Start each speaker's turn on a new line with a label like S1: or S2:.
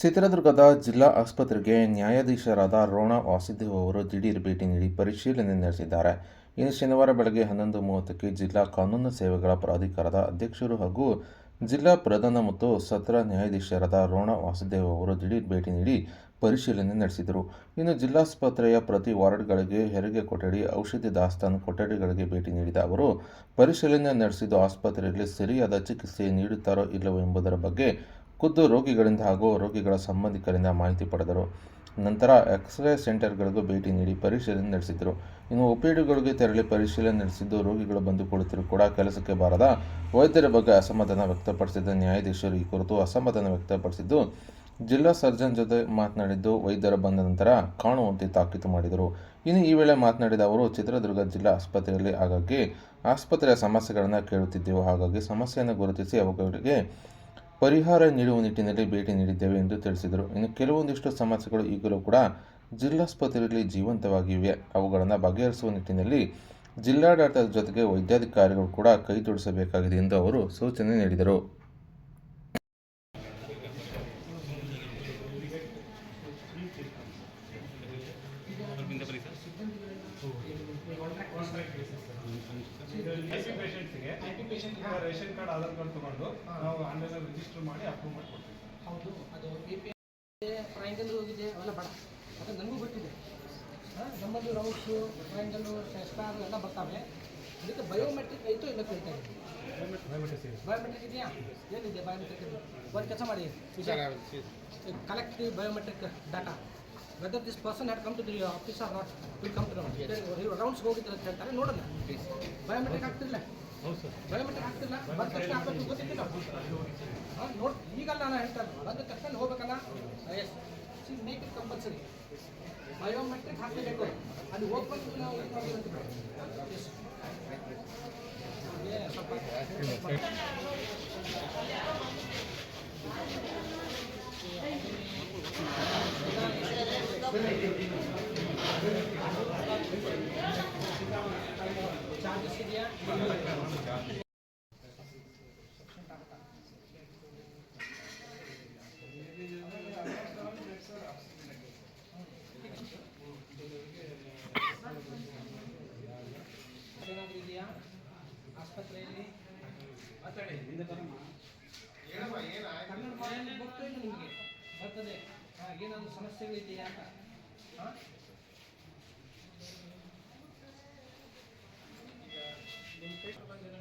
S1: ಚಿತ್ರದುರ್ಗದ ಜಿಲ್ಲಾ ಆಸ್ಪತ್ರೆಗೆ ನ್ಯಾಯಾಧೀಶರಾದ ರೋಣ ವಾಸುದೇವ್ ಅವರು ದಿಢೀರ್ ಭೇಟಿ ನೀಡಿ ಪರಿಶೀಲನೆ ನಡೆಸಿದ್ದಾರೆ. ಇನ್ನು ಶನಿವಾರ ಬೆಳಗ್ಗೆ ಹನ್ನೊಂದು ಮೂವತ್ತಕ್ಕೆ ಜಿಲ್ಲಾ ಕಾನೂನು ಸೇವೆಗಳ ಪ್ರಾಧಿಕಾರದ ಅಧ್ಯಕ್ಷರು ಹಾಗೂ ಜಿಲ್ಲಾ ಪ್ರಧಾನ ಮತ್ತು ಸತ್ರ ನ್ಯಾಯಾಧೀಶರಾದ ರೋಣ ವಾಸುದೇವ್ ಅವರು ದಿಢೀರ್ ಭೇಟಿ ನೀಡಿ ಪರಿಶೀಲನೆ ನಡೆಸಿದರು. ಇನ್ನು ಜಿಲ್ಲಾಸ್ಪತ್ರೆಯ ಪ್ರತಿ ವಾರ್ಡ್ಗಳಿಗೆ ಹೆರಿಗೆ ಕೊಠಡಿ, ಔಷಧಿ ದಾಸ್ತಾನು ಕೊಠಡಿಗಳಿಗೆ ಭೇಟಿ ನೀಡಿದ ಅವರು, ಪರಿಶೀಲನೆ ನಡೆಸಿದ್ದು ಆಸ್ಪತ್ರೆಯಲ್ಲಿ ಸರಿಯಾದ ಚಿಕಿತ್ಸೆ ನೀಡುತ್ತಾರೋ ಇಲ್ಲವೋ ಎಂಬುದರ ಬಗ್ಗೆ ಖುದ್ದು ರೋಗಿಗಳಿಂದ ಹಾಗೂ ರೋಗಿಗಳ ಸಂಬಂಧಿಕರಿಂದ ಮಾಹಿತಿ ಪಡೆದರು. ನಂತರ ಎಕ್ಸ್ರೇ ಸೆಂಟರ್ಗಳಿಗೂ ಭೇಟಿ ನೀಡಿ ಪರಿಶೀಲನೆ ನಡೆಸಿದರು. ಇನ್ನು ಒಪಿಡಿಗಳಿಗೆ ತೆರಳಿ ಪರಿಶೀಲನೆ ನಡೆಸಿದ್ದು, ರೋಗಿಗಳು ಬಂದುಕೊಳ್ಳುತ್ತಿರುವ ಕೂಡ ಕೆಲಸಕ್ಕೆ ಬಾರದ ವೈದ್ಯರ ಬಗ್ಗೆ ಅಸಮಾಧಾನ ವ್ಯಕ್ತಪಡಿಸಿದ ನ್ಯಾಯಾಧೀಶರು ಈ ಕುರಿತು ಅಸಮಾಧಾನ ವ್ಯಕ್ತಪಡಿಸಿದ್ದು, ಜಿಲ್ಲಾ ಸರ್ಜನ್ ಜೊತೆ ಮಾತನಾಡಿದ್ದು, ವೈದ್ಯರು ಬಂದ ನಂತರ ಕಾಣುವಂತೆ ತಾಕೀತು ಮಾಡಿದರು. ಇನ್ನು ಈ ವೇಳೆ ಮಾತನಾಡಿದ ಅವರು, ಚಿತ್ರದುರ್ಗ ಜಿಲ್ಲಾ ಆಸ್ಪತ್ರೆಯಲ್ಲಿ ಆಗಾಗ್ಗೆ ಆಸ್ಪತ್ರೆಯ ಸಮಸ್ಯೆಗಳನ್ನು ಕೇಳುತ್ತಿದ್ದೆವು. ಹಾಗಾಗಿ ಸಮಸ್ಯೆಯನ್ನು ಗುರುತಿಸಿ ಅವುಗಳಿಗೆ ಪರಿಹಾರ ನೀಡುವ ನಿಟ್ಟಿನಲ್ಲಿ ಭೇಟಿ ನೀಡಿದ್ದೇವೆ ಎಂದು ತಿಳಿಸಿದರು. ಇನ್ನು ಕೆಲವೊಂದಿಷ್ಟು ಸಮಸ್ಯೆಗಳು ಈಗಲೂ ಕೂಡ ಜಿಲ್ಲಾಸ್ಪತ್ರೆಯಲ್ಲಿ ಜೀವಂತವಾಗಿವೆ. ಅವುಗಳನ್ನು ಬಗೆಹರಿಸುವ ನಿಟ್ಟಿನಲ್ಲಿ ಜಿಲ್ಲಾಡಳಿತದ ಜೊತೆಗೆ ವೈದ್ಯಾಧಿಕಾರಿಗಳು ಕೂಡ ಕೈ ಜೋಡಿಸಬೇಕಾಗಿದೆ ಎಂದು ಅವರು ಸೂಚನೆ ನೀಡಿದರು.
S2: ಪೇಷಂಟ್ಸ್ಗೆ ರೇಷನ್ ಕಾರ್ಡ್ ಆಧಾರ್ ಕಾರ್ಡ್ ತಗೊಂಡು ನಾವು ಆನ್ಲೈನ್ ರಿಜಿಸ್ಟರ್ ಮಾಡಿ ಅಪ್ರೂವ್ ಮಾಡ್ಕೊಡ್ತೀವಿ
S3: ಹೌದು ಅದು ಬಿ ಪಿ ಟ್ರಯಾಂಗಲ್ ಹೋಗಿದೆ ಅವೆಲ್ಲ ಬಡ ಅದು ನನಗೂ ಗೊತ್ತಿದೆ. ನಮ್ಮಲ್ಲಿ ರೌಂಡ್ಸು ಟ್ರಯಾಂಗಲ್ಲು ಸ್ಟಾರ್ ಎಲ್ಲ ಬರ್ತವೆ. ಇದಕ್ಕೆ ಬಯೋಮೆಟ್ರಿಕ್ ಐತೋ ಇಲ್ಲ ಕೇಳ್ತಾ ಇದ್ದೀನಿ. ಬಯೋಮೆಟ್ರಿಕ್ ಇದೆಯಾ? ಏನಿದೆ ಬಯೋಮೆಟ್ರಿಕ್ ಒಂದು ಕೆಲಸ ಮಾಡಿ. Collect the biometric data whether this person had come to the office or not will come to rounds ಹೋಗಿದ್ರೆ ಅಂತ ಹೇಳ್ತಾರೆ ನೋಡೋಣ. ಬಯೋಮೆಟ್ರಿಕ್ ಆಗ್ತಿಲ್ಲ. ಬಯೋಮೆಟ್ರಿಕ್ ಆಗ್ತಿಲ್ಲ ಬಂದ ತಕ್ಷಣ ಆಗ್ಬೇಕು ಗೊತ್ತಿಲ್ಲ ಹಾಂ ನೋಡ್ ಈಗಲ್ಲ ನಾನು ಹೇಳ್ತಾ ಇರೋದು ಬಂದ ತಕ್ಷಣ ಹೋಗ್ಬೇಕಲ್ಲ yes see make it compulsory biometric ಹಾಕಬೇಕು ಅಲ್ಲಿ ಹೋಗ್ಬಂದು ನಾವು ಇದು ಮಾಡ್ತೀವಿ ಅಂತ ಬೇಡ. Yes. ಏ, ಸ್ವಲ್ಪ ಚಾರ್ಜಸ್ ಇದೆಯಾ ಏನಾದರೂ ಇದೆಯಾ ಆಸ್ಪತ್ರೆಯಲ್ಲಿ ಕನ್ನಡ ಮಾತಾಡಿ ಗೊತ್ತೋ ಇಲ್ಲ ನಿಮಗೆ? ಬರ್ತದೆ. ಏನಾದರೂ ಸಮಸ್ಯೆಗಳಿದೆಯಾ ಅಂತ? ಹಾಂ Thank you.